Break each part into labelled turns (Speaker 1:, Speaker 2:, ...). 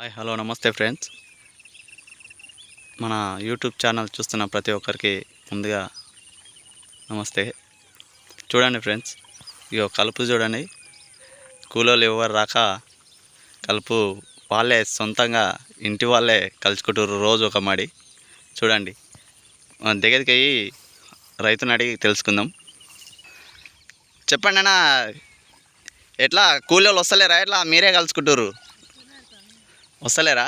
Speaker 1: Hi hello నమస్తే friends. మన YouTube channel చూస్తున్న ప్రతి ఒక్కరికి ముందుగా నమస్తే. చూడండి ఫ్రెండ్స్ ఇగో కలుపు చూడండి. కూలోళ్ళు ఎవరు రాక కలుపు వాళ్ళే సొంతంగా ఇంటి వాళ్ళే కలుసుకుంటారు రోజు ఒక మడి. చూడండి మన దగ్గరికి అయ్యి రైతుని అడిగి తెలుసుకుందాం. చెప్పండి అన్న ఎట్లా కూలోళ్ళు వస్తలేరా? ఎట్లా మీరే కలుసుకుంటారు వస్తలేరా?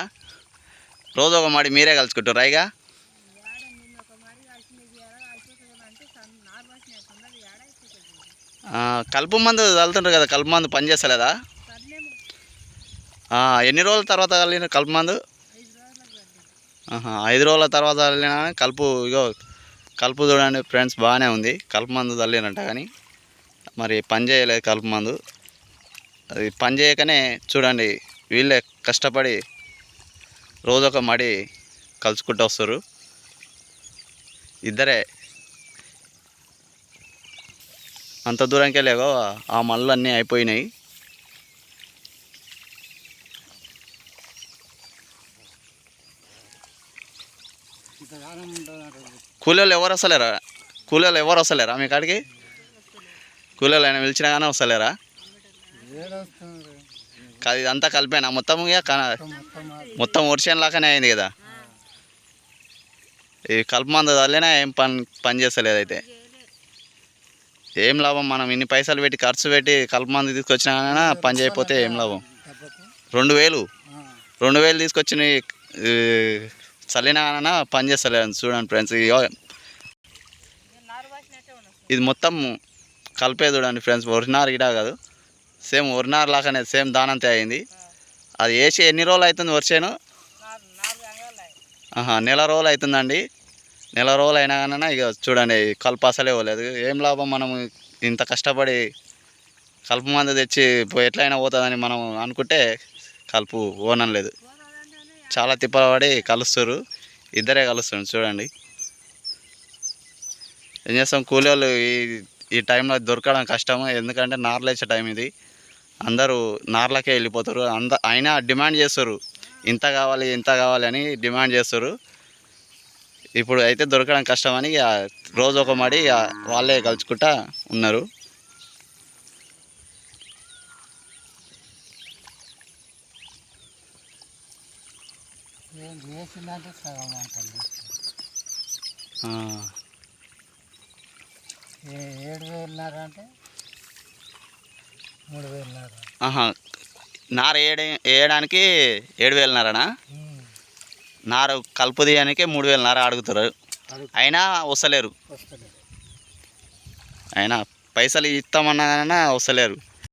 Speaker 1: రోజు ఒక మాడి మీరే కలుసుకుంటారు రైగా? కలుపు మందు చల్లుతుంటారు కదా కలుపు మందు పని చేస్తలేదా? ఎన్ని రోజుల తర్వాత చల్లిన కలుపు మందు? ఐదు రోజుల తర్వాత చల్లిన కలుపు ఇగో కలుపు చూడండి ఫ్రెండ్స్ బాగానే ఉంది. కలుపు మందు చల్లినంట కానీ మరి పని చేయలేదు కలుపు మందు. అది పని చేయకనే చూడండి వీళ్ళే కష్టపడి రోజొక మడి కలుసుకుంటూ వస్తారు. ఇద్దరే. అంత దూరంకి వెళ్ళాగో ఆ మళ్ళీ అన్నీ అయిపోయినాయి. కూలీలు ఎవరు వస్తలేరా కూలీలు ఎవరు వస్తలేరా మీ కాడికి? కూలీలు ఆయన పిలిచినా కానీ వస్తలేరా? కాదు ఇదంతా కలిపేనా? మొత్తం ఇక మొత్తం వర్షం లాగానే అయింది కదా? ఈ కలుపు మందు తల్లినా ఏం పని పని చేస్తలేదు అయితే. ఏం లాభం? మనం ఇన్ని పైసలు పెట్టి ఖర్చు పెట్టి కలుపు తీసుకొచ్చినా పని చేయకపోతే ఏం లాభం? రెండు వేలు? రెండు వేలు తీసుకొచ్చిన చల్లినా పని చేస్తలేదు చూడండి ఫ్రెండ్స్. ఇది మొత్తం కలిపే చూడండి ఫ్రెండ్స్. ఒరిజినల్ గిడా కాదు. సేమ్ ఒరిజినార్ లాగానే సేమ్ దానంతే అయింది. అది వేసి ఎన్ని రోజులు అవుతుంది వర్షాను? ఆహా నెల రోజులు అవుతుందండి. నెల రోజులు అయినా కానీ ఇక చూడండి కలుపు అసలే పోలేదు. ఏం లాభం మనం ఇంత కష్టపడి కలుపు మందు తెచ్చి ఎట్లయినా పోతుందని మనం అనుకుంటే కలుపు ఓనం లేదు. చాలా తిప్పలపడి కలుస్తారు ఇద్దరే కలుస్తారు చూడండి. ఏం చేస్తాం? కూలీ వాళ్ళు ఈ ఈ టైంలో దొరకడం కష్టం ఎందుకంటే నార్లేసే టైం ఇది. అందరూ నార్లకే వెళ్ళిపోతారు. అంద అయినా డిమాండ్ చేస్తారు. ఇంత కావాలి ఇంత కావాలి అని డిమాండ్ చేస్తారు. ఇప్పుడు అయితే దొరకడం కష్టమని ఇక రోజు ఒక మడి ఇక వాళ్ళే కలుచుకుంటా ఉన్నారు.
Speaker 2: ఏడు
Speaker 1: వేలున్నారంటే? నార వేయడ వేయడానికి ఏడు వేలున్నారనా నార కలుపు తీయడానికి మూడు వేలున్నర అడుగుతారు.
Speaker 2: అడుగు
Speaker 1: అయినా వస్తలేరు. అయినా పైసలు ఇస్తామన్నా వస్తలేరు.